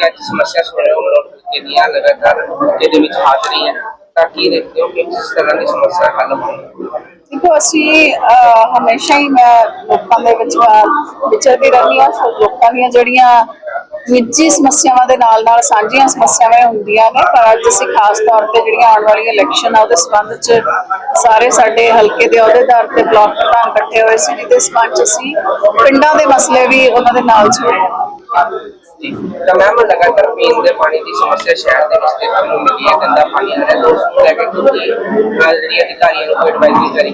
ਤੁਸੀਂ ਅੱਜ ਸਮੱਸਿਆ ਸੁਣ ਰਹੇ ਲਗਾਤਾਰ ਇਹਦੇ ਵਿੱਚ ਹਾਜ਼ਰੀ ਹੈ, ਤਾਂ ਕੀ ਦੇਖਦੇ ਹੋ ਕਿ ਕਿਸ ਤਰ੍ਹਾਂ ਦੀ ਸਮੱਸਿਆ ਹੱਲ ਹੋਣੀ ਦੇਖੋ, ਅਸੀਂ ਹਮੇਸ਼ਾ ਹੀ ਮੈਂ ਲੋਕਾਂ ਦੇ ਵਿੱਚ ਵਿਚਰਦੀ ਰਹਿੰਦੀ ਹਾਂ, ਸੋ ਲੋਕਾਂ ਦੀਆਂ ਜਿਹੜੀਆਂ ਨਿੱਜੀ ਸਮੱਸਿਆਵਾਂ ਦੇ ਨਾਲ ਨਾਲ ਸਾਂਝੀਆਂ ਸਮੱਸਿਆਵਾਂ ਹੁੰਦੀਆਂ ਨੇ, ਪਰ ਅੱਜ ਅਸੀਂ ਖਾਸ ਤੌਰ ਤੇ ਜਿਹੜੀਆਂ ਆਉਣ ਵਾਲੀਆਂ ਇਲੈਕਸ਼ਨ ਆ, ਉਹਦੇ ਸੰਬੰਧ 'ਚ ਸਾਰੇ ਸਾਡੇ ਹਲਕੇ ਦੇ ਅਹੁਦੇਦਾਰ ਤੇ ਬਲਾਕ ਪ੍ਰਧਾਨ ਇਕੱਠੇ ਹੋਏ ਸੀ, ਜਿਹਦੇ ਸੰਬੰਧ 'ਚ ਅਸੀਂ ਪਿੰਡਾਂ ਦੇ ਮਸਲੇ ਵੀ ਉਹਨਾਂ ਦੇ ਨਾਲ ਜੁੜੇ ਜੀ। ਤਾਂ ਮੈਮ ਲਗਾਤਾਰ ਪੀਣ ਦੇ ਪਾਣੀ ਦੀ ਸਮੱਸਿਆ ਸ਼ਹਿਰ ਦੇ ਵਿੱਚ ਦੇਖਣ ਨੂੰ ਮਿਲੀ ਹੈ, ਗੰਦਾ ਪਾਣੀ ਆ ਰਿਹਾ ਤਾਂ ਨੂੰ ਲੈ ਕੇ ਤੁਸੀਂ ਜਿਹੜੀ ਅਧਿਕਾਰੀਆਂ ਨੂੰ ਕੋਈ ਜਾਰੀ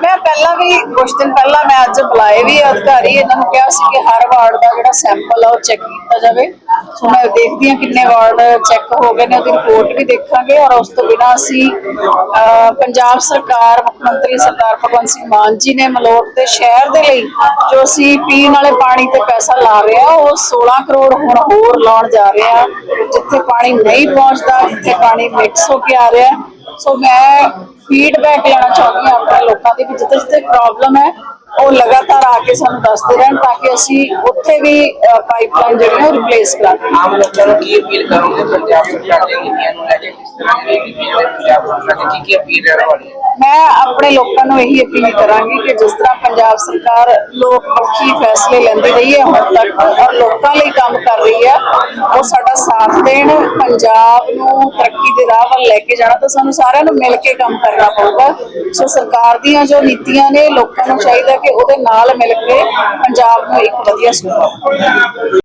ਮੈਂ ਪਹਿਲਾਂ ਵੀ ਕੁਝ ਦਿਨ ਪਹਿਲਾਂ ਮੈਂ ਅੱਜ ਬੁਲਾਏ ਵੀ ਅਧਿਕਾਰੀ, ਇਹਨਾਂ ਨੂੰ ਕਿਹਾ ਸੀ ਕਿ ਹਰ ਵਾਰਡ ਦਾ ਜਿਹੜਾ ਸੈਂਪਲ ਆ ਉਹ ਚੈੱਕ ਕੀਤਾ ਜਾਵੇ। ਸੋ ਮੈਂ ਦੇਖਦੀ ਹਾਂ ਕਿੰਨੇ ਵਾਰਡ ਚੈੱਕ ਹੋ ਗਏ ਨੇ, ਉਹਦੀ ਰਿਪੋਰਟ ਵੀ ਦੇਖਾਂਗੇ ਔਰ ਉਸ ਤੋਂ ਬਿਨਾਂ ਅਸੀਂ ਪੰਜਾਬ ਸਰਕਾਰ, ਮੁੱਖ ਮੰਤਰੀ ਸਰਦਾਰ ਭਗਵੰਤ ਸਿੰਘ ਮਾਨ ਜੀ ਨੇ ਮਲੋਟ ਦੇ ਸ਼ਹਿਰ ਦੇ ਲਈ ਜੋ ਅਸੀਂ ਪੀਣ ਵਾਲੇ ਪਾਣੀ ਤੇ ਪੈਸਾ ਲਾ ਰਹੇ ਆ ਉਹ 16 ਕਰੋੜ ਹੁਣ ਹੋਰ ਲਾਉਣ ਜਾ ਰਹੇ ਆ ਜਿੱਥੇ ਪਾਣੀ ਨਹੀਂ ਪਹੁੰਚਦਾ, ਜਿੱਥੇ ਪਾਣੀ ਮਿਕਸ ਹੋ ਕੇ ਆ ਰਿਹਾ। ਸੋ ਮੈਂ ਫੀਡਬੈਕ ਲੈਣਾ ਚਾਹੁੰਦੀ ਹਾਂ ਆਪਣੇ ਲੋਕਾਂ ਦੀ ਵੀ ਜਿੱਥੇ ਜਿੱਥੇ ਪ੍ਰੋਬਲਮ ਹੈ, ਉਹ ਲਗਾਤਾਰ ਆ ਕੇ ਸਾਨੂੰ ਦੱਸਦੇ ਰਹਿਣ ਤਾਂ ਕਿ ਅਸੀਂ ਉੱਥੇ ਵੀ ਪਾਈਪਲਾਈਨ ਜਿਹੜੀ ਉਹ ਰਿਪਲੇਸ ਕਰਾਂਗੇ। ਆਮ ਲੋਕਾਂ ਨੂੰ ਕੀ ਅਪੀਲ ਕਰੋਗੇ? ਪੰਜਾਬ ਸਰਕਾਰ ਦੀਆਂ ਨੀਤੀਆਂ ਨੂੰ ਲੈ ਕੇ ਕਿਸ ਤਰ੍ਹਾਂ ਦੀ ਰਹੇਗੀ ਪੀਣ ਦੇ ਪੰਜਾਬ ਸਰਕਾਰ ਦੀ ਕੀ? ਕੀ ਅਪੀਲ ਰਹਿਣ ਵਾਲੀ ਹੈ ਮੈਂ ਆਪਣੇ ਲੋਕਾਂ ਨੂੰ ਇਹੀ ਅਪੀਲ ਕਰਾਂਗੀ ਕਿ ਜਿਸ ਤਰ੍ਹਾਂ ਪੰਜਾਬ ਸਰਕਾਰ ਲੋਕ ਪੱਖੀ ਫੈਸਲੇ ਲੈਂਦੀ ਰਹੀ ਹੈ ਹੁਣ ਤੱਕ ਔਰ ਲੋਕਾਂ ਲਈ ਕੰਮ ਕਰ ਰਹੀ ਹੈ ਉਹ ਸਾਡਾ ਸਾਥ ਦੇਣ, ਪੰਜਾਬ ਨੂੰ ਤਰੱਕੀ ਦੇ ਰਾਹ ਵੱਲ ਲੈ ਕੇ ਜਾਣਾ, ਤਾਂ ਸਾਨੂੰ ਸਾਰਿਆਂ ਨੂੰ ਮਿਲ ਕੇ ਕੰਮ ਕਰਨਾ ਪਊਗਾ। ਸੋ ਸਰਕਾਰ ਦੀਆਂ ਜੋ ਨੀਤੀਆਂ ਨੇ, ਲੋਕਾਂ ਨੂੰ ਚਾਹੀਦਾ ਕਿ ਉਹਦੇ ਨਾਲ ਮਿਲ ਕੇ ਪੰਜਾਬ ਨੂੰ ਇੱਕ ਵਧੀਆ ਸੁਣਾਓ